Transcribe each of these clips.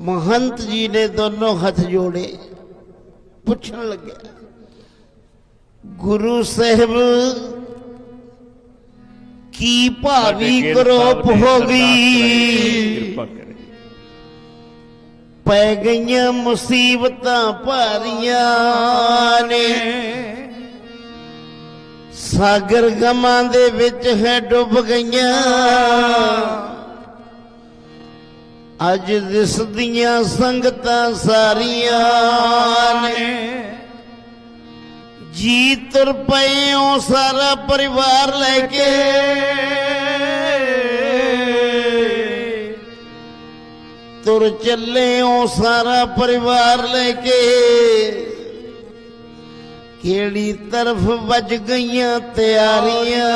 ਮਹੰਤ ਜੀ ਨੇ ਦੋਨੋਂ ਹੱਥ ਜੋੜੇ। ਪੁੱਛਣ ਲੱਗਿਆ ਗੁਰੂ ਸਾਹਿਬ ਕੀ ਭਾਵੀ ਕਰੋਪ ਹੋ ਗਈ? ਪੈ ਗਈਆਂ ਮੁਸੀਬਤਾਂ ਭਾਰੀਆਂ ਨੇ। ਸਾਗਰ ਗਮਾਂ ਦੇ ਵਿੱਚ ਹੈ ਡੁੱਬ ਗਈਆਂ। ਅੱਜ ਦਿਸਦੀਆਂ ਸੰਗਤਾਂ ਸਾਰੀਆਂ ਨੇ ਜੀ ਤੁਰ ਪਏ ਹੋ ਸਾਰਾ ਪਰਿਵਾਰ ਲੈ ਕੇ ਤੁਰ ਚੱਲੇ ਹੋ ਸਾਰਾ ਪਰਿਵਾਰ ਲੈ ਕੇ ਕਿਹੜੀ ਤਰਫ ਵੱਜ ਗਈਆਂ ਤਿਆਰੀਆਂ?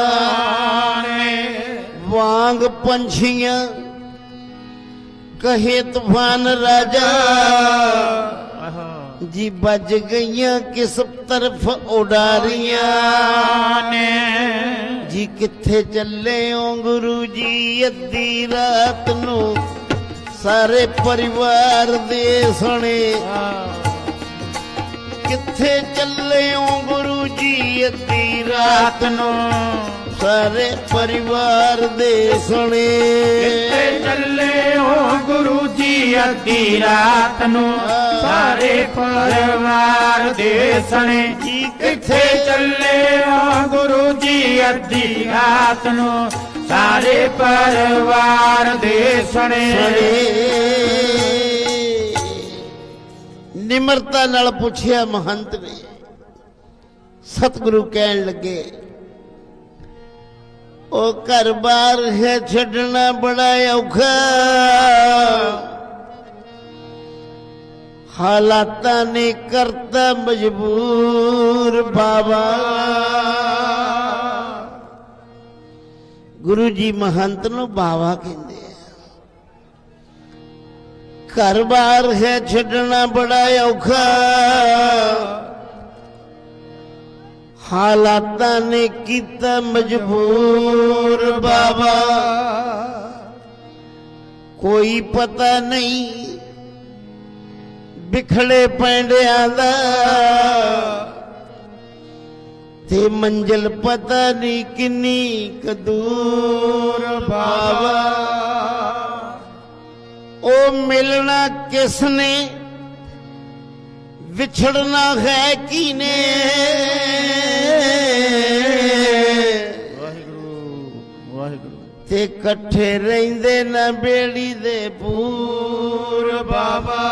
ਵਾਂਗ ਪੰਛੀਆਂ ਕਹੇ ਤੂਫਾਨ ਰਾਜਾ। ਜੀ ਵੱਜ ਗਈਆਂ ਕਿਸ ਤਰਫ ਉਡਾਰੀਆਂ। ਨੇ ਜੀ ਕਿੱਥੇ ਚੱਲੇ ਹੋ ਗੁਰੂ ਜੀ ਅੱਧੀ ਰਾਤ ਨੂੰ। ਸਾਰੇ ਪਰਿਵਾਰ ਦੇ ਸਣੇ। ਕਿੱਥੇ ਚੱਲੇ ਹੋ ਗੁਰੂ ਜੀ ਅੱਧੀ ਰਾਤ ਨੂੰ। ਸਾਰੇ ਪਰਿਵਾਰ ਦੇ ਸਣੇ। ਕਿੱਥੇ ਚੱਲੇ ਹੋ ਗੁਰੂ ਜੀ ਅੱਧੀ ਰਾਤ ਨੂੰ। ਸਾਰੇ ਪਰਿਵਾਰ ਦੇ ਸਣੇ। ਕਿੱਥੇ ਚੱਲੇ ਹੋ ਗੁਰੂ ਜੀ ਅੱਧੀ ਰਾਤ ਨੂੰ। ਸਾਰੇ ਪਰਿਵਾਰ ਦੇ ਸਣੇ। ਨਿਮਰਤਾ ਨਾਲ ਪੁੱਛਿਆ ਮਹੰਤ ਨੇ। ਸਤਿਗੁਰੂ ਕਹਿਣ ਲੱਗੇ ਉਹ ਘਰ-ਬਾਰ ਹੈ ਛੱਡਣਾ ਬੜਾ ਔਖਾ। ਹਾਲਾਤਾਂ ਨੇ ਕਰਤਾ ਮਜਬੂਰ ਬਾਬਾ ਗੁਰੂ ਜੀ ਮਹੰਤ ਨੂੰ ਬਾਵਾ ਕਹਿੰਦੇ ਆ ਘਰ-ਬਾਰ ਹੈ ਛੱਡਣਾ ਬੜਾ ਔਖਾ। ਹਾਲਾਤਾਂ ਨੇ ਕੀਤਾ ਮਜਬੂਰ ਬਾਬਾ। ਕੋਈ ਪਤਾ ਨਹੀਂ ਵਿਖੜੇ ਪੈਂਡਿਆਂ ਦਾ ਤੇ ਮੰਜ਼ਲ ਪਤਾ ਨਹੀਂ ਕਿੰਨੀ ਕਦੂਰ ਬਾਬਾ। ਉਹ ਮਿਲਣਾ ਕਿਸ ਨੇ, ਵਿਛੜਨਾ ਹੈ ਕੀਨੇ ਇਕੱਠੇ ਰਹਿੰਦੇ ਨਾ ਬੇੜੀ ਦੇ ਪੂਰ ਬਾਬਾ।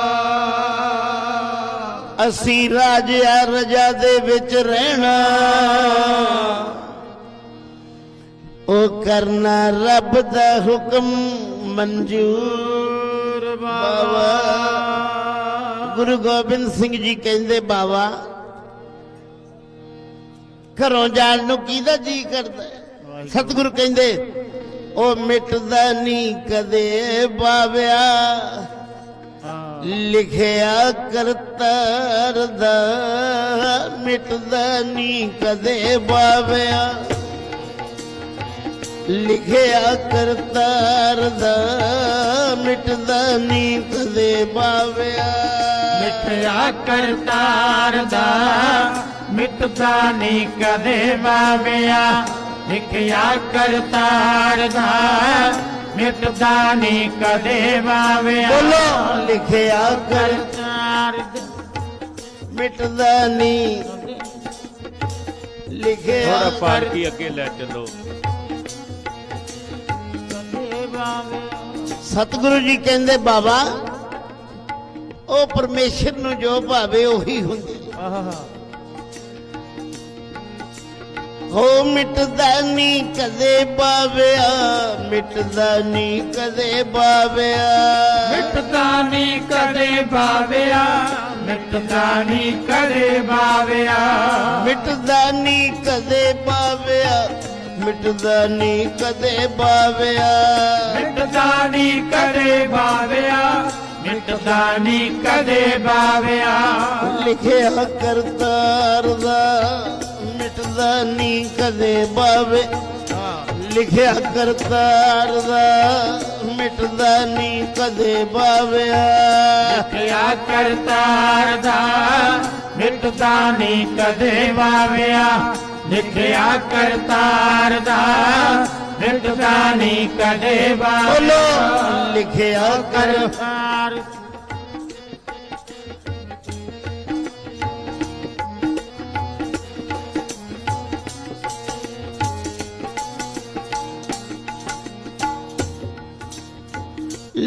ਅਸੀਂ ਰਾਜਿਆ ਰਜਾ ਦੇ ਵਿੱਚ ਰਹਿਣਾ। ਉਹ ਕਰਨਾ ਰੱਬ ਦਾ ਹੁਕਮ ਮਨਜ਼ੂਰ ਬਾਬਾ। ਗੁਰੂ ਗੋਬਿੰਦ ਸਿੰਘ ਜੀ ਕਹਿੰਦੇ ਬਾਬਾ ਘਰੋਂ ਜਾਣ ਨੂੰ ਕਿਹਦਾ ਜੀ ਕਰਦਾ? ਸਤਿਗੁਰੂ ਕਹਿੰਦੇ ਉਹ ਮਿਟਦਾ ਨਹੀਂ ਕਦੇ ਬਾਬਿਆ ਲਿਖਿਆ ਕਰਤਾਰ ਦਾ ਮਿਟਦਾ ਨਹੀਂ ਕਦੇ ਬਾਬਿਆ ਲਿਖਿਆ ਕਰਤਾਰ ਦਾ ਮਿਟਦਾ ਨਹੀਂ ਕਦੇ ਬਾਵਿਆ। ਮਿੱਠਿਆ ਕਰਤਾਰ ਦਾ ਮਿਟਦਾ ਨਹੀਂ ਕਦੇ ਮਾਵਿਆ ਲਿਖਿਆ ਕਰਤਾਰ ਦਾ ਮਿਟਦਾ ਨਹੀਂ ਕਦੇ ਮਾਵਿਆ ਬੋਲੋ। ਲਿਖਿਆ ਕਰ ਕਰਤਾਰ ਮਿਟਦਾ ਨਹੀਂ ਲਿਖਿਆ ਥੋੜਾ ਪਾਲਕੀ ਅੱਗੇ ਲੈ ਚੱਲੋ? ਸਤਿਗੁਰੂ ਜੀ ਕਹਿੰਦੇ ਬਾਬਾ ਉਹ ਪਰਮੇਸ਼ਰ ਨੂੰ ਜੋ ਭਾਵੇ ਉਹੀ ਹੁੰਦੀ। ਹੋ ਮਿਟਦਾ ਨਹੀਂ ਕਦੇ ਬਾਵਿਆ ਮਿਟਦਾ ਨਹੀਂ ਕਦੇ ਬਾਵਿਆ। ਮਿਟਦਾ ਨਹੀਂ ਕਦੇ ਬਾਵਿਆ ਮਿਟਦਾ ਨਹੀਂ ਕਦੇ ਬਾਵਿਆ। ਮਿਟਦਾ ਨਹੀਂ ਕਦੇ ਬਾਵਿਆ ਮਿਟਦਾ ਨਹੀਂ ਕਦੇ ਬਾਵਿਆ। ਮਿਟਦਾ ਨਹੀਂ ਕਦੇ ਬਾਵਿਆ ਮਿਟਦਾ ਨਹੀਂ ਕਦੇ ਬਾਵਿਆ। ਲਿਖਿਆ ਕਰਤਾਰ ਦਾ ਮਿਟਦਾ ਨਹੀਂ ਕਦੇ ਬਾਵੇ। ਲਿਖਿਆ ਕਰਤਾਰ ਦਾ ਮਿਟਦਾ ਨਹੀਂ ਕਦੇ ਬਾਵਿਆ ਲਿਖਿਆ ਕਰਤਾਰ ਦਾ ਮਿਟਦਾ ਨਹੀਂ ਕਦੇ ਵਾਵਿਆ ਲਿਖਿਆ ਕਰਤਾਰ ਦਾ ਮਿਟਦਾ ਨਹੀਂ ਕਦੇ ਬੋਲੋ ਲਿਖਿਆ ਕਰ ਕਰਤਾਰ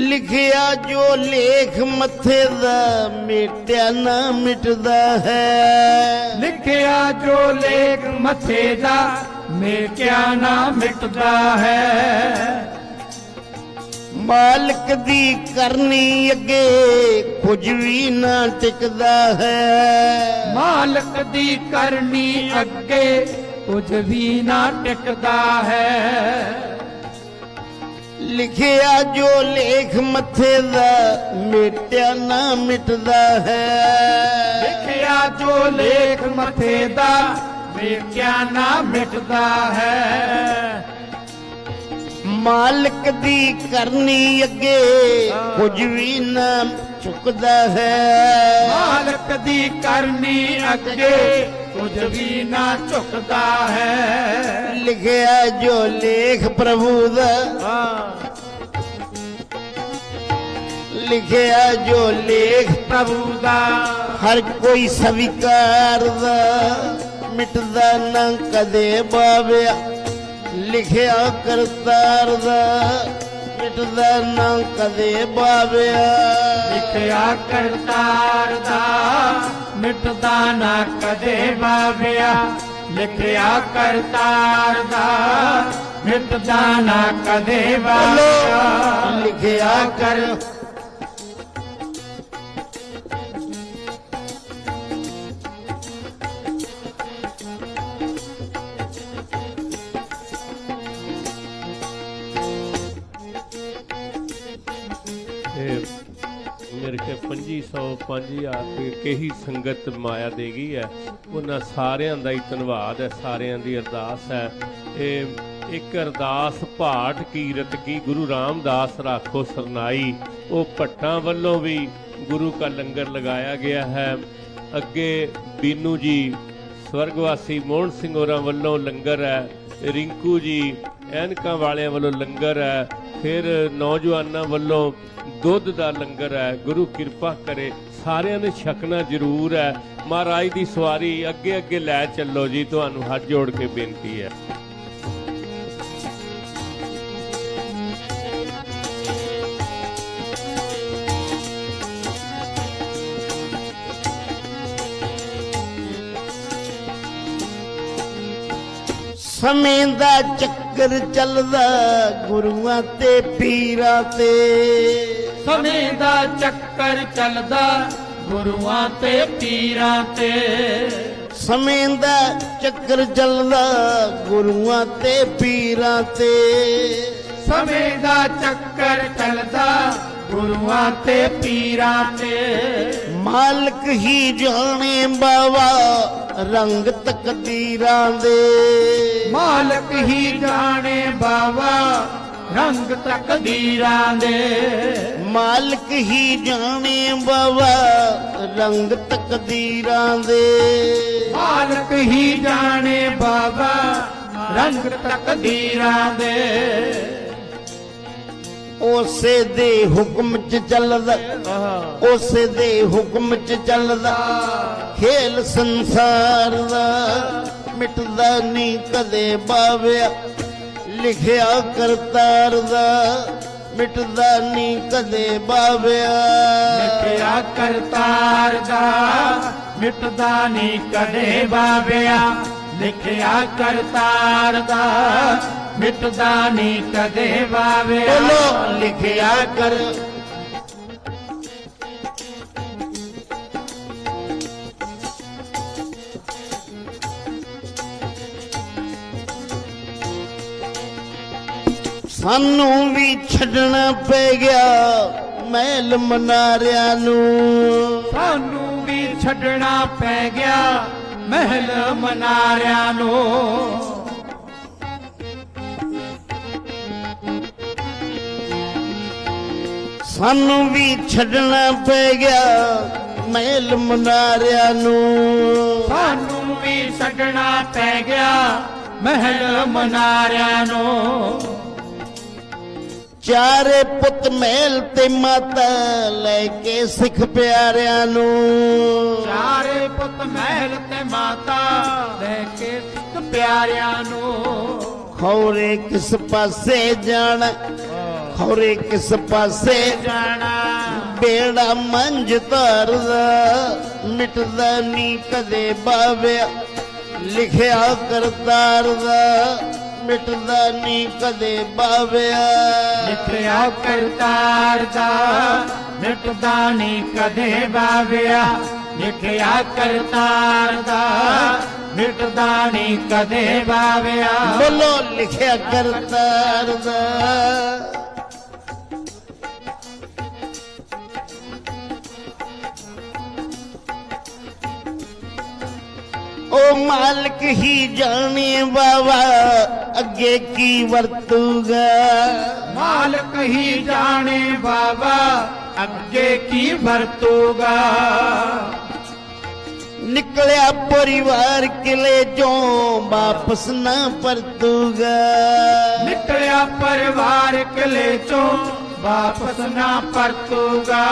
ਲਿਖਿਆ ਜੋ ਲੇਖ ਮੱਥੇ ਦਾ ਮਿਟਿਆ ਨਾ ਮਿਟਦਾ ਹੈ। ਲਿਖਿਆ ਜੋ ਲੇਖ ਮੱਥੇ ਦਾ ਮੇਕਿਆ ਨਾ ਮਿਟਦਾ ਹੈ। ਮਾਲਕ ਦੀ ਕਰਨੀ ਅੱਗੇ ਕੁਝ ਵੀ ਨਾ ਟਿਕਦਾ ਹੈ। ਮਾਲਕ ਦੀ ਕਰਨੀ ਅੱਗੇ ਕੁਝ ਵੀ ਨਾ ਟਿਕਦਾ ਹੈ। ਲਿਖਿਆ ਜੋ ਲੇਖ ਮੱਥੇ ਦਾ ਮਿਟਿਆ ਨਾ ਮਿਟਦਾ ਹੈ। ਲਿਖਿਆ ਜੋ ਲੇਖ ਮੱਥੇ ਦਾ ਵੇਖਿਆ ਨਾ ਮਿਟਦਾ ਹੈ। ਮਾਲਕ ਦੀ ਕਰਨੀ ਅੱਗੇ ਕੁਝ ਵੀ ਨਾ ਚੁੱਕਦਾ ਹੈ। ਮਾਲਕ ਦੀ ਕਰਨੀ ਅੱਗੇ ਕੁਝ ਵੀ ਨਾ ਝੁਕਦਾ ਹੈ। ਲਿਖਿਆ ਜੋ ਲੇਖ ਪ੍ਰਭੂ ਦਾ। ਲਿਖਿਆ ਜੋ ਲੇਖ ਪ੍ਰਭੂ ਦਾ। ਹਰ ਕੋਈ ਸਵੀਕਾਰਦਾ ਮਿਟਦਾ ਨਾ ਕਦੇ ਬਾਵਿਆ। ਲਿਖਿਆ ਕਰਤਾਰ ਦਾ, ਮਿਟਦਾ ਨਾ ਕਦੇ ਬਾਵਿਆ। ਲਿਖਿਆ ਕਰਤਾਰ ਦਾ, ਮਿਟਦਾ ਨਾ ਕਦੇ ਵਾਵਿਆ ਲਿਖਿਆ ਕਰਤਾਰ ਦਾ ਮਿਟਦਾ ਨਾ ਕਦੇ ਵਾਵਿਆ ਲਿਖਿਆ ਕਰ। ਇਹ ਮੇਰੇ ਕੇ 2500 5000 ਕਹੀ ਸੰਗਤ ਮਾਇਆ ਦੇ ਗਈ ਹੈ। ਉਹਨਾਂ ਸਾਰਿਆਂ ਦਾ ਹੀ ਧੰਨਵਾਦ ਹੈ, ਸਾਰਿਆਂ ਦੀ ਅਰਦਾਸ ਹੈ। ਇਹ ਇੱਕ ਅਰਦਾਸ ਭਾਟ ਕੀਰਤ ਕੀ ਗੁਰੂ ਰਾਮਦਾਸ ਰਾਖੋ ਸਰਨਾਈ। ਉਹ ਭੱਟਾਂ ਵੱਲੋਂ ਵੀ ਗੁਰੂ ਕਾ ਲੰਗਰ ਲਗਾਇਆ ਗਿਆ ਹੈ। ਅੱਗੇ ਬੀਨੂ ਜੀ, ਸਵਰਗਵਾਸੀ ਮੋਹਨ ਸਿੰਘ ਹੋਰਾਂ ਵੱਲੋਂ ਲੰਗਰ ਹੈ। ਰਿੰਕੂ ਜੀ, ਐਨਕਾਂ ਵਾਲਿਆਂ ਵੱਲੋਂ ਲੰਗਰ ਹੈ। ਫਿਰ ਨੌਜਵਾਨਾਂ ਵੱਲੋਂ ਦੁੱਧ ਦਾ ਲੰਗਰ ਹੈ। ਗੁਰੂ ਕਿਰਪਾ ਕਰੇ ਸਾਰਿਆਂ ਨੇ ਛਕਣਾ ਜ਼ਰੂਰ ਹੈ। ਮਹਾਰਾਜ ਦੀ ਸਵਾਰੀ ਅੱਗੇ ਅੱਗੇ ਲੈ ਚੱਲੋ ਜੀ ਤੁਹਾਨੂੰ ਹੱਥ ਜੋੜ ਕੇ ਬੇਨਤੀ ਹੈ। ਸਮੇਂ ਦਾ ਚੱਕਰ ਚੱਲਦਾ ਗੁਰੂਆਂ ਤੇ ਪੀਰਾਂ ਤੇ। ਸਮੇਂ ਦਾ ਚੱਕਰ ਚੱਲਦਾ ਗੁਰੂਆਂ ਤੇ ਪੀਰਾਂ ਤੇ। ਸਮੇਂ ਦਾ ਚੱਕਰ ਚੱਲਦਾ ਗੁਰੂਆਂ ਤੇ ਪੀਰਾਂ ਤੇ। ਸਮੇਂ ਦਾ ਚੱਕਰ ਚੱਲਦਾ ਗੁਰੂਆਂ ਤੇ ਪੀਰਾਂ ਤੇ। ਮਾਲਕ ਹੀ ਜਾਣੇ ਬਾਵਾ ਰੰਗ ਤਕਦੀਰਾਂ ਦੇ। ਮਾਲਕ ਹੀ ਜਾਣੇ ਬਾਵਾ ਰੰਗ ਤਕਦੀਰਾਂ ਦੇ ਮਾਲਕ ਹੀ ਜਾਣੇ ਬਾਵਾ ਰੰਗ ਤਕਦੀਰਾਂ ਦੇ ਮਾਲਕ ਹੀ ਜਾਣੇ ਬਾਬਾ ਰੰਗ ਤਕਦੀਰਾਂ ਦੇ ਉਸੇ ਦੇ ਹੁਕਮ ਚ ਚੱਲਦਾ ਉਸੇ ਦੇ ਹੁਕਮ ਚ ਚੱਲਦਾ ਖੇਲ ਸੰਸਾਰ ਦਾ ਮਿਟਦਾ ਨਹੀਂ ਕਦੇ ਬਾਵਿਆ। ਲਿਖਿਆ ਕਰਤਾਰ ਦਾ ਮਿਟਦਾ ਨਹੀਂ ਕਦੇ ਬਾਵਿਆ। ਮਿਟਿਆ ਕਰਤਾਰ ਦਾ ਮਿਟਦਾ ਨਹੀਂ ਕਦੇ ਬਾਬਿਆ ਲਿਖਿਆ ਕਰਤਾਰ ਦਾ ਮਿਟਦਾ ਨਹੀਂ ਕਦੇ ਬਾਬਿਆ ਬੋਲੋ ਲਿਖਿਆ ਕਰ ਸਾਨੂੰ ਵੀ ਛੱਡਣਾ ਪੈ ਗਿਆ ਮਹਿਲ ਮਨਾਰਿਆਂ ਨੂੰ। ਸਾਨੂੰ ਵੀ ਛੱਡਣਾ ਪੈ ਗਿਆ ਮਹਿਲ ਮਨਾਰਿਆਂ ਨੂੰ। ਸਾਨੂੰ ਵੀ ਛੱਡਣਾ ਪੈ ਗਿਆ ਮਹਿਲ ਮਨਾਰਿਆਂ ਨੂੰ। ਸਾਨੂੰ ਵੀ ਛੱਡਣਾ ਪੈ ਗਿਆ ਮਹਿਲ ਮਨਾਰਿਆਂ ਨੂੰ। ਚਾਰੇ ਪੁੱਤ ਮਹਿਲ ਤੇ ਮਾਤਾ ਲੈ ਕੇ ਸਿੱਖ ਪਿਆਰਿਆਂ ਨੂੰ। ਚਾਰੇ ਪੁੱਤ ਮਹਿਲ ਤੇ ਮਾਤਾ ਲੈ ਕੇ ਸਿੱਖ ਪਿਆਰਿਆਂ ਨੂੰ। ਖੌਰੇ ਕਿਸ ਪਾਸੇ ਜਾਣਾ? ਖੌਰੇ ਕਿਸ ਪਾਸੇ ਜਾਣਾ? ਬੇੜਾ ਮੰਝ ਧਰਦਾ ਮਿਟਦਾ ਨਹੀਂ ਕਦੇ ਬਾਵਿਆ ਲਿਖਿਆ ਕਰਤਾਰ ਦਾ ਮਿਟਦਾ ਨਹੀਂ ਕਦੇ ਬਾਵਿਆ। ਲਿਖਿਆ ਕਰਤਾਰ ਦਾ ਮਿਟਦਾ ਨਹੀਂ ਕਦੇ ਬਾਵਿਆ। ਲਿਖਿਆ ਕਰਤਾਰ ਦਾ ਮਿਟਦਾ ਨਹੀਂ ਕਦੇ ਬਾਵਿਆ। ਬੋਲੋ ਲਿਖਿਆ ਕਰਤਾਰ ਦਾ। ਉਹ ਮਾਲਕ ਹੀ ਜਾਣੇ ਬਾਬਾ ਅੱਗੇ ਕੀ ਵਰਤੂਗਾ? ਮਾਲਕ ਹੀ ਜਾਣੇ ਬਾਬਾ ਅੱਗੇ ਕੀ ਵਰਤੂਗਾ? ਨਿਕਲਿਆ ਪਰਿਵਾਰ ਕਿਲੇ ਚੋਂ ਵਾਪਸ ਨਾ ਪਰਤੂਗਾ। ਨਿਕਲਿਆ ਪਰਿਵਾਰ ਕਿਲੇ ਚੋਂ ਵਾਪਸ ਨਾ ਪਰਤੂਗਾ।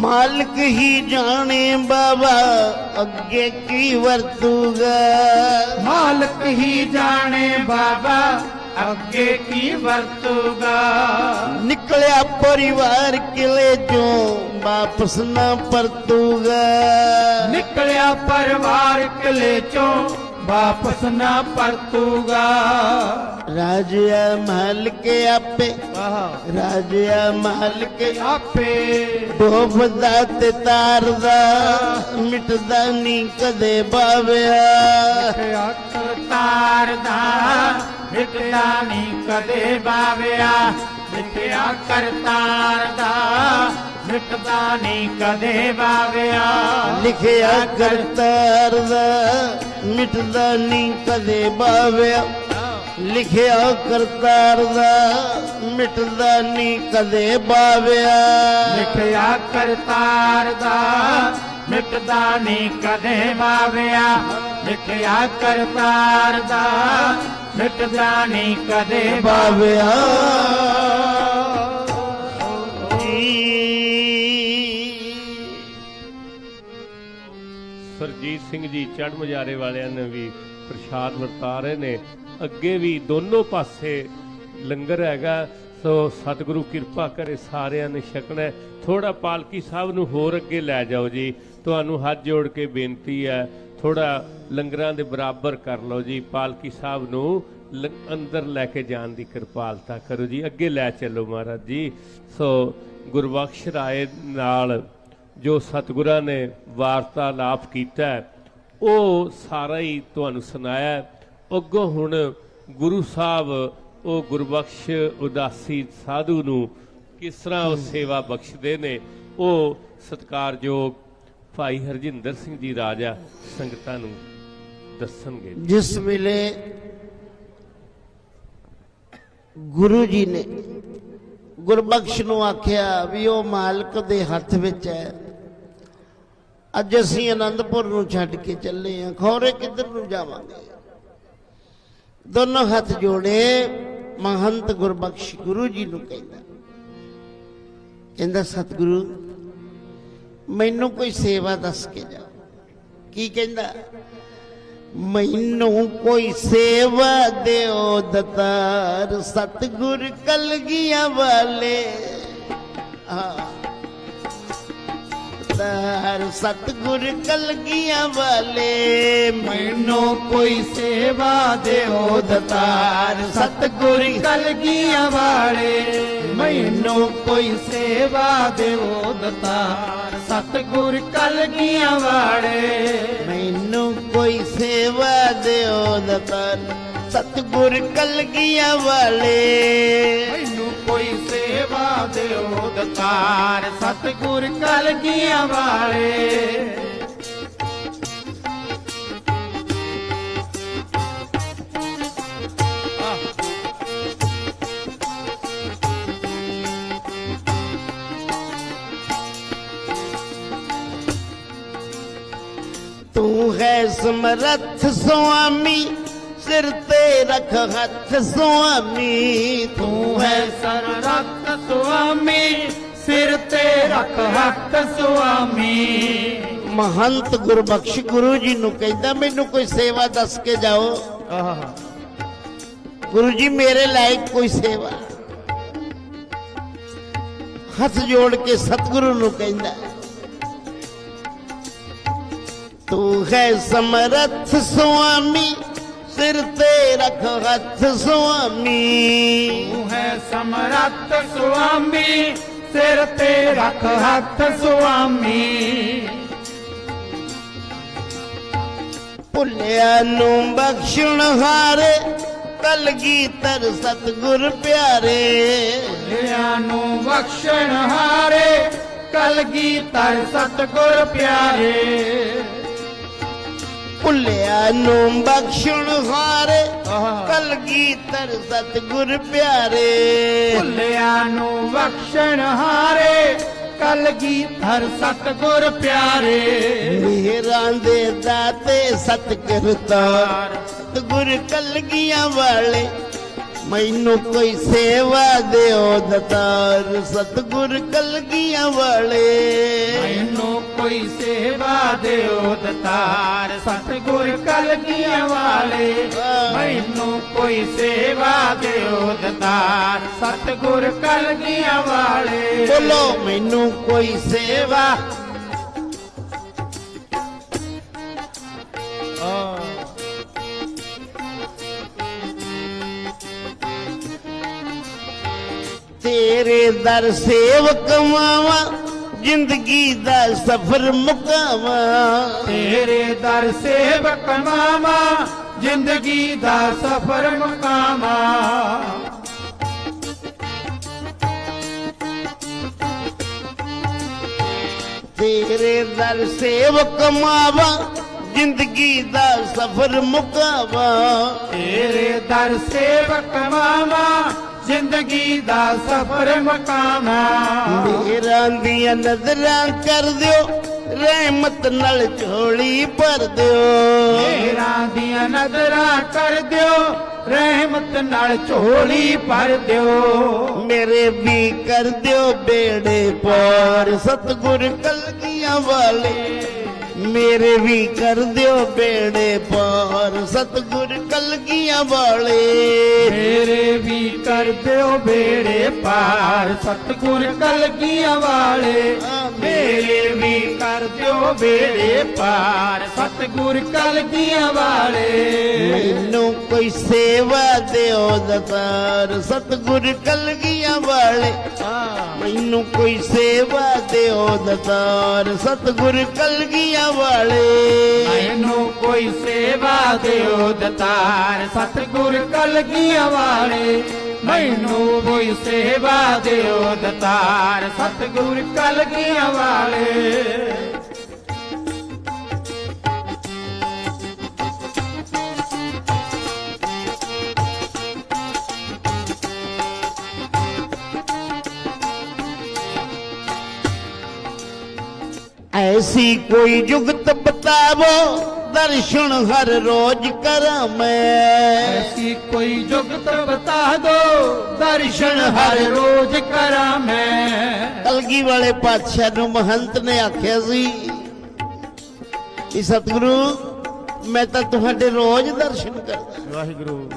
ਮਾਲਕ ਹੀ ਜਾਣੇ ਬਾਬਾ ਅੱਗੇ ਕੀ ਵਰਤੂਗਾ? ਮਾਲਕ ਹੀ ਜਾਣੇ ਬਾਬਾ ਅੱਗੇ ਕੀ ਵਰਤੂਗਾ? ਨਿਕਲਿਆ ਪਰਿਵਾਰ ਕਿਲੇ ਚੋਂ ਵਾਪਸ ਨਾ ਪਰਤੂਗਾ। ਨਿਕਲਿਆ ਪਰਿਵਾਰ ਕਿਲੇ ਚੋਂ ਵਾਪਸ ਨਾ ਪਰਤੂਗਾ। ਰਾਜਿਆ ਮਾਲਕ ਆਪੇ। ਰਾਜਿਆ ਮਾਲਕ ਆਪੇ। ਡੋਬਦਾ ਤੇ ਤਾਰਦਾ ਮਿਟਦਾ ਨਹੀਂ ਕਦੇ ਬਾਵਿਆ। ਲਿਖਿਆ ਕਰਤਾਰ ਦਾ ਮਿਟਦਾ ਨਹੀਂ ਕਦੇ ਬਾਵਿਆ। ਲਿਖਿਆ ਕਰਤਾਰ ਦਾ ਮਿਟਦਾ ਨਹੀਂ ਕਦੇ ਬਾਵਿਆ ਲਿਖਿਆ ਕਰਤਾਰ ਦਾ ਮਿਟਦਾ ਨਹੀਂ ਕਦੇ ਬਾਵਿਆ। ਲਿਖਿਆ ਕਰਤਾਰ ਦਾ ਮਿਟਦਾ ਨਹੀਂ ਕਦੇ ਬਾਵਿਆ। ਲਿਖਿਆ ਕਰਤਾਰ ਦਾ ਮਿਟਦਾ ਨਹੀਂ ਕਦੇ ਬਾਵਿਆ। ਲਿਖਿਆ ਕਰਤਾਰ ਦਾ ਮਿਟਦਾ ਨਹੀਂ ਕਦੇ ਬਾਵਿਆ। ਸਰਜੀਤ ਸਿੰਘ ਜੀ ਚੜ ਮਜਾਰੇ ਵਾਲਿਆਂ ਨੇ ਵੀ ਪ੍ਰਸ਼ਾਦ ਵਰਤਾ ਰਹੇ ਨੇ। ਅੱਗੇ ਵੀ ਦੋਨੋਂ ਪਾਸੇ ਲੰਗਰ ਹੈਗਾ, ਸੋ ਸਤਿਗੁਰੂ ਕਿਰਪਾ ਕਰੇ ਸਾਰਿਆਂ ਨੇ ਛਕਣਾ ਥੋੜਾ ਪਾਲਕੀ ਸਾਹਿਬ ਨੂੰ ਹੋਰ ਅੱਗੇ ਲੈ ਜਾਓ ਜੀ। ਤੁਹਾਨੂੰ ਹੱਥ ਜੋੜ ਕੇ ਬੇਨਤੀ ਹੈ ਥੋੜਾ ਲੰਗਰਾਂ ਦੇ ਬਰਾਬਰ ਕਰ ਲਓ ਜੀ। ਪਾਲਕੀ ਸਾਹਿਬ ਨੂੰ ਲ- ਅੰਦਰ ਲੈ ਕੇ ਜਾਣ ਦੀ ਕਿਰਪਾਲਤਾ ਕਰੋ ਜੀ। ਅੱਗੇ ਲੈ ਚੱਲੋ ਮਹਾਰਾਜ ਜੀ। ਸੋ ਗੁਰਬਖਸ਼ ਰਾਏ ਨਾਲ ਜੋ ਸਤਿਗੁਰਾਂ ਨੇ ਵਾਰਤਾਲਾਪ ਕੀਤਾ ਉਹ ਸਾਰਾ ਹੀ ਤੁਹਾਨੂੰ ਸੁਣਾਇਆ ਅੱਗੋਂ ਹੁਣ ਗੁਰੂ ਸਾਹਿਬ, ਉਹ ਗੁਰਬਖਸ਼ ਉਦਾਸੀ ਸਾਧੂ ਨੂੰ ਕਿਸ ਤਰ੍ਹਾਂ ਉਹ ਸੇਵਾ ਬਖਸ਼ਦੇ ਨੇ, ਉਹ ਸਤਿਕਾਰਯੋਗ ਭਾਈ ਹਰਜਿੰਦਰ ਸਿੰਘ ਜੀ ਰਾਜਾ ਸੰਗਤਾਂ ਨੂੰ ਦੱਸਣਗੇ। ਜਿਸ ਵੇਲੇ ਗੁਰੂ ਜੀ ਨੇ ਗੁਰਬਖਸ਼ ਨੂੰ ਆਖਿਆ ਵੀ ਉਹ ਮਾਲਕ ਦੇ ਹੱਥ ਵਿੱਚ ਹੈ। ਅੱਜ ਅਸੀਂ ਆਨੰਦਪੁਰ ਨੂੰ ਛੱਡ ਕੇ ਚੱਲੇ ਹਾਂ। ਖੌਰੇ ਕਿੱਧਰ ਨੂੰ ਜਾਵਾਂਗੇ? ਦੋਨੋਂ ਹੱਥ ਜੋੜੇ ਮਹੰਤ ਗੁਰਬਖਸ਼ ਗੁਰੂ ਜੀ ਨੂੰ ਕਹਿੰਦਾ ਕਹਿੰਦਾ, ਸਤਿਗੁਰੂ, ਮੈਨੂੰ ਕੋਈ ਸੇਵਾ ਦੱਸ ਕੇ ਜਾ। ਕੀ ਕਹਿੰਦਾ? ਮੈਨੂੰ ਕੋਈ ਸੇਵਾ ਦਿਓ ਦਤਾਰ ਸਤਿਗੁਰ ਕਲਗੀਆਂ ਵਾਲੇ। ਹਾਂ। ਦਾਰ ਸਤਿਗੁਰ ਕਲਗੀਆਂ ਵਾਲੇ। ਮੈਨੂੰ ਕੋਈ ਸੇਵਾ ਦਿਓ ਦਤਾਰ ਸਤਿਗੁਰ ਕਲਗੀਆਂ ਵਾਲੇ। ਮੈਨੂੰ ਕੋਈ ਸੇਵਾ ਦਿਓ ਦਤਾਰ ਸਤਿਗੁਰ ਕਲਗੀਆਂ ਵਾਲੇ। ਮੈਨੂੰ ਕੋਈ ਸੇਵਾ ਦਿਓ ਦਤਾਰ ਸਤਿਗੁਰ ਕਲਗੀਆਂ ਵਾਲੇ। ਕੋਈ ਸੇਵਾ ਦਿਓ ਦਤਾਰ ਸਤਿਗੁਰ ਕਲਗੀਆਂ ਵਾਲੇ। ਤੂੰ ਹੈ ਸਮਰੱਥ ਸੁਆਮੀ ਸਿਰ ਤੇ ਰੱਖ ਹੱਥ ਸੁਆਮੀ ਤੂੰ ਹੈ ਸਰਰਤ ਸੁਆਮੀ ਸਿਰ ਤੇ ਰੱਖ ਹੱਥ ਸੁਆਮੀ ਮਹੰਤ ਗੁਰਬਖਸ਼ ਗੁਰੂ ਜੀ ਨੂੰ ਕਹਿੰਦਾ ਮੈਨੂੰ ਕੋਈ ਸੇਵਾ ਦੱਸ ਕੇ ਜਾਓ ਆਹ ਗੁਰੂ ਜੀ ਮੇਰੇ ਲਾਇਕ ਕੋਈ ਸੇਵਾ ਹੱਥ ਜੋੜ ਕੇ ਸਤਿਗੁਰੂ ਨੂੰ ਕਹਿੰਦਾ ਤੂੰ ਹੈ ਸਮਰੱਥ ਸੁਆਮੀ ਸਿਰ ਤੇ ਰੱਖ ਹੱਥ ਸੁਆਮੀ। ਤੂੰ ਹੈ ਸਮਰੱਥ ਸੁਆਮੀ ਸਿਰ ਤੇ ਰੱਖ ਹੱਥ ਸੁਆਮੀ। ਭੁੱਲਿਆ ਨੂੰ ਬਖਸ਼ਣ ਹਾਰੇ ਕਲਗੀਧਰ ਸਤਿਗੁਰ ਪਿਆਰੇ। ਲਿਆਂ ਨੂੰ ਬਖਸ਼ਣ ਹਾਰੇ ਕਲਗੀ ਤਰ ਸਤਗੁਰ ਪਿਆਰੇ। ਭੁੱਲਿਆ ਨੂੰ ਬਖਸ਼ਣ ਹਾਰੇ ਆਹ। ਕਲਗੀਧਰ ਸਤਿਗੁਰ ਪਿਆਰੇ ਭੁੱਲਿਆਂ ਨੂੰ ਬਖਸ਼ਣ ਹਾਰੇ ਕਲਗੀ ਤਰ ਸਤਗੁਰ ਪਿਆਰੇ ਮਿਹਰਾਂ ਦੇ ਦਾਤੇ ਸਤਿਗੁਰ ਤਾਰ ਸਤਿਗੁਰ ਕਲਗੀਆਂ ਵਾਲੇ ਮੈਨੂੰ ਕੋਈ ਸੇਵਾ ਦਿਓ ਦਤਾਰ ਸਤਿਗੁਰ ਕਲਗੀਆਂ ਵਾਲੇ। ਮੈਨੂੰ ਕੋਈ ਸੇਵਾ ਦਿਓ ਦਤਾਰ ਸਤਗੁਰ ਕਲਗੀਆਂ ਵਾਲੇ। ਮੈਨੂੰ ਕੋਈ ਸੇਵਾ ਦਿਓ ਦਤਾਰ ਸਤਗੁਰ ਕਲਗੀਆਂ ਵਾਲੇ। ਬੋਲੋ ਮੈਨੂੰ ਕੋਈ ਸੇਵਾ ਤੇਰੇ ਦਰ ਸੇਵਕ ਮਾਵਾ ਜ਼ਿੰਦਗੀ ਦਾ ਸਫਰ ਮੁਕਾਵਾ। ਤੇਰੇ ਦਰ ਸੇਵਕ ਮਾਮਾ ਜ਼ਿੰਦਗੀ ਦਾ ਸਫਰ ਮੁਕਾਮਾ ਤੇਰੇ ਦਰ ਸੇਵਕ ਮਾਵਾ ਜ਼ਿੰਦਗੀ ਦਾ ਸਫਰ ਮੁਕਾਵਾ। ਤੇਰੇ ਦਰ ਸੇਵਕ ਮਾਮਾ ਜ਼ਿੰਦਗੀ ਦਾ ਸਫਰ ਮੁਕਾਮਾ ਮੇਰਾਂ ਦੀਆਂ ਨਜ਼ਰਾਂ ਕਰ ਦਿਓ ਰਹਿਮਤ ਨਾਲ ਝੋਲੀ ਭਰ ਦਿਓ। ਮੇਰਾਂ ਦੀਆਂ ਨਜ਼ਰਾਂ ਕਰ ਦਿਓ ਰਹਿਮਤ ਨਾਲ ਝੋਲੀ ਭਰ ਦਿਓ। ਮੇਰੇ ਵੀ ਕਰ ਦਿਓ ਬੇੜੇ ਪਾਰ ਸਤਗੁਰ ਕਲਗੀਆਂ ਵਾਲੇ। ਮੇਰੇ ਵੀ ਕਰ ਦਿਓ ਬੇੜੇ ਪਾਰ ਸਤਗੁਰ ਕਲਗੀਆਂ ਵਾਲੇ। ਮੇਰੇ ਵੀ ਕਰ ਦਿਓ ਬੇੜੇ ਪਾਰ ਸਤਗੁਰ ਕਲਗੀਆਂ ਵਾਲੇ। ਮੇਰੇ ਵੀ ਕਰ ਦਿਓ ਬੇੜੇ ਪਾਰ ਸਤਗੁਰ ਕਲਗੀਆਂ ਵਾਲੇ। ਮੈਨੂੰ ਕੋਈ ਸੇਵਾ ਦਿਓ ਦਤਾਰ ਸਤਗੁਰ ਕਲਗੀਆਂ ਵਾਲੇ। ਮੈਨੂੰ ਕੋਈ ਸੇਵਾ ਦਿਓ ਦਤਾਰ ਸਤਗੁਰ ਕਲਗੀਆਂ ਵਾਲੇ। ਮੈਨੂੰ ਕੋਈ ਸੇਵਾ ਦਿਓ ਦਤਾਰ ਸਤਗੁਰ ਕਲਗੀਆਂ ਵਾਲੇ। ਮੈਨੂੰ ਕੋਈ ਸੇਵਾ ਦਿਓ ਦਤਾਰ ਸਤਗੁਰ ਕਲਗੀਆਂ ਵਾਲੇ। ਐਸੀ ਕੋਈ ਜੁਗਤ ਬਤਾਵੋ ਦਰਸ਼ਨ ਹਰ ਰੋਜ਼ ਕਰਾਂ ਮੈਂ। ਐਸੀ ਕੋਈ ਜੁਗਤ ਬਤਾ ਦੋ ਦਰਸ਼ਨ ਹਰ ਰੋਜ਼ ਕਰਾਂ ਮੈਂ। ਕਲਗੀ ਵਾਲੇ ਪਾਤਸ਼ਾਹ ਨੂੰ ਮਹੰਤ ਨੇ ਆਖਿਆ ਸੀ ਕਿ ਸਤਿਗੁਰੂ ਮੈਂ ਤਾਂ ਤੁਹਾਡੇ ਰੋਜ਼ ਦਰਸ਼ਨ ਕਰਦਾ। ਵਾਹਿਗੁਰੂ।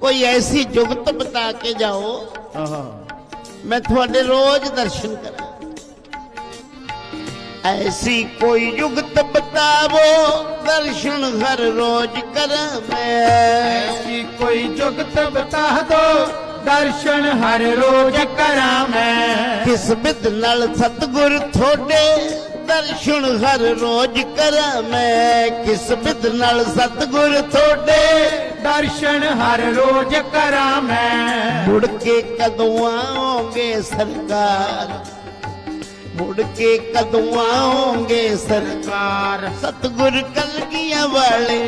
ਕੋਈ ਐਸੀ ਜੁਗਤ ਬਤਾ ਕੇ ਜਾਓ ਆਹਾ। ਮੈਂ ਤੁਹਾਡੇ ਰੋਜ਼ ਦਰਸ਼ਨ ਕਰਾਂ। ਐਸੀ ਕੋਈ ਜੁਗਤ ਬਤਾਵੋ ਦਰਸ਼ਨ ਹਰ ਰੋਜ਼ ਕਰਾਂ ਮੈਂ ਐਸੀ ਕੋਈ ਜੁਗਤ ਬਤਾ ਦੋ ਦਰਸ਼ਨ ਹਰ ਰੋਜ਼ ਕਰਾਂ ਮੈਂ ਕਿਸ ਬਿਦ ਨਾਲ ਸਤਗੁਰ ਥੋੜੇ ਦਰਸ਼ਨ ਹਰ ਰੋਜ਼ ਕਰਾਂ ਮੈਂ ਕਿਸ ਬਿਦ ਨਾਲ ਸਤਗੁਰ ਥੋੜੇ ਦਰਸ਼ਨ ਹਰ ਰੋਜ਼ ਕਰਾਂ ਮੈਂ ਮੁੜ ਕੇ ਕਦੋਂ ਆਓਗੇ ਸਰਕਾਰ? ਮੁੜ ਕੇ ਕਦੋਂ ਆਓਗੇ ਸਰਕਾਰ? ਸਤਗੁਰ ਕਲਗੀਆਂ ਵਾਲੇ,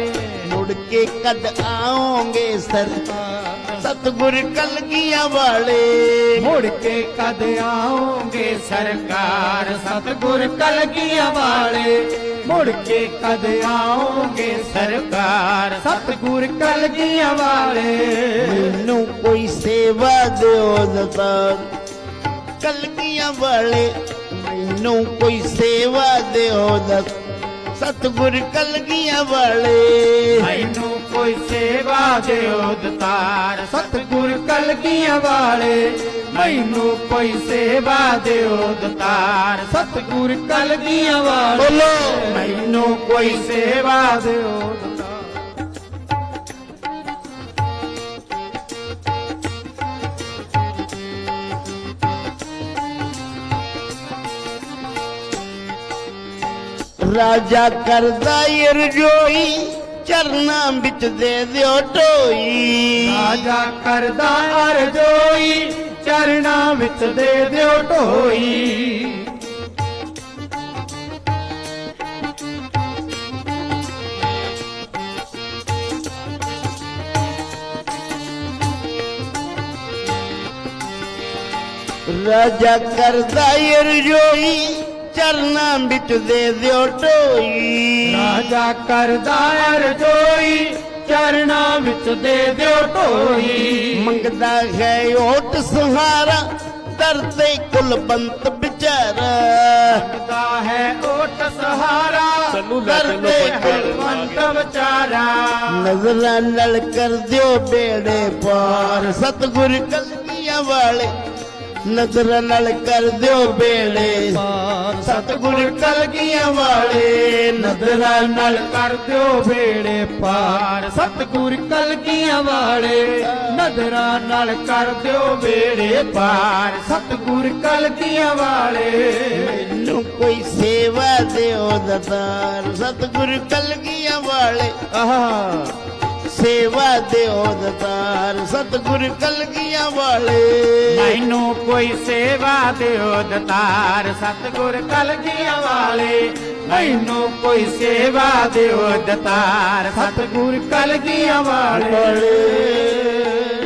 ਮੁੜ ਕੇ ਕਦ ਆਓਗੇ ਸਰਕਾਰ? ਸਤਗੁਰ ਕਲਗੀਆਂ ਵਾਲੇ, ਮੁੜ ਕੇ ਕਦ ਆਓਗੇ ਸਰਕਾਰ? ਸਤਗੁਰ ਕਲਗੀਆਂ ਵਾਲੇ, ਮੁੜ ਕੇ ਕਦ ਆਓਗੇ ਸਰਕਾਰ? ਸਤਗੁਰ ਕਲਗੀਆਂ ਵਾਲੇ, ਮੈਨੂੰ ਕੋਈ ਸੇਵਾ ਦਿਓ ਦਤਾਰ ਕਲਗੀਆਂ ਵਾਲੇ ਮੈਨੂੰ ਕੋਈ ਸੇਵਾ ਦਿਓ ਦਤ ਸਤਗੁਰ ਕਲਗੀਆਂ ਵਾਲੇ। ਮੈਨੂੰ ਕੋਈ ਸੇਵਾ ਦਿਓ ਦਤਾਰ। ਸਤਗੁਰ ਕਲਗੀਆਂ ਵਾਲੇ ਮੈਨੂੰ ਕੋਈ ਸੇਵਾ ਦਿਓ ਦਤਾਰ। ਸਤਗੁਰ ਕਲਗੀਆਂ ਵਾਲੇ ਬੋਲੋ। ਮੈਨੂੰ ਕੋਈ ਸੇਵਾ ਦਿਓ ਰਾਜਾ ਕਰਦਾ ਰਜੋਈ ਚਰਨਾਂ ਵਿੱਚ ਦੇ ਦਿਓ ਢੋਈ ਰਾਜਾ ਕਰਦਾ ਅਰਜੋਈ ਚਰਨਾਂ ਵਿੱਚ ਦੇ ਦਿਓ ਢੋਈ ਰਾਜਾ ਕਰਦਾ ਰਜੋਈ ਚਰਨਾਂ ਵਿੱਚ ਦੇ ਦਿਓ ਢੋਈ ਰਾਜਾ ਕਰਦਾ ਅਰਜੋਈ ਚਰਨਾਂ ਵਿੱਚ ਦੇ ਦਿਓ ਢੋਈ ਮੰਗਦਾ ਹੈ ਓਟ ਸਹਾਰਾ ਦਰਦੇ ਕੁਲਬੰਤ ਵਿਚਾਰਾ। ਮੰਗਦਾ ਹੈ ਓਟ ਸਹਾਰਾ ਕਰਦੇ ਕੁਲਵੰਤ ਵਿਚਾਰਾ। ਨਜ਼ਰਾਂ ਨਾਲ ਕਰ ਦਿਓ ਬੇੜੇ ਪਾਰ। ਸਤਗੁਰ ਕਲਗੀਆਂ ਵਾਲੇ ਨਜ਼ਰਾਂ ਨਾਲ ਕਰ ਦਿਓ ਬੇੜੇ। ਸਤਗੁਰ ਕਲਗੀਆਂ ਵਾਲੇ, ਨਜ਼ਰਾਂ ਨਾਲ ਕਰ ਦਿਓ ਬੇੜੇ ਪਾਰ। ਸਤਿਗੁਰ ਕਲਗੀਆਂ ਵਾਲੇ, ਨਜ਼ਰਾਂ ਨਾਲ ਕਰ ਦਿਓ ਬੇੜੇ ਪਾਰ। ਸਤਿਗੁਰ ਕਲਗੀਆਂ ਵਾਲੇ, ਮੈਨੂੰ ਕੋਈ ਸੇਵਾ ਦਿਓ ਦਤਾਰ। ਸਤਗੁਰ ਕਲਗੀਆਂ ਵਾਲੇ। ਆਹਾ। ਸੇਵਾ ਦਿਓ ਦਤਾਰ ਸਤਗੁਰ ਕਲਗੀਆਂ ਵਾਲੇ। ਮੈਨੂੰ ਕੋਈ ਸੇਵਾ ਦਿਓ ਦਤਾਰ ਸਤਿਗੁਰ ਕਲਗੀਆਂ ਵਾਲੇ। ਮੈਨੂੰ ਕੋਈ ਸੇਵਾ ਦਿਓ ਦਤਾਰ ਸਤਿਗੁਰ ਕਲਗੀਆਂ ਵਾਲੇ। ਵਾਲੇ।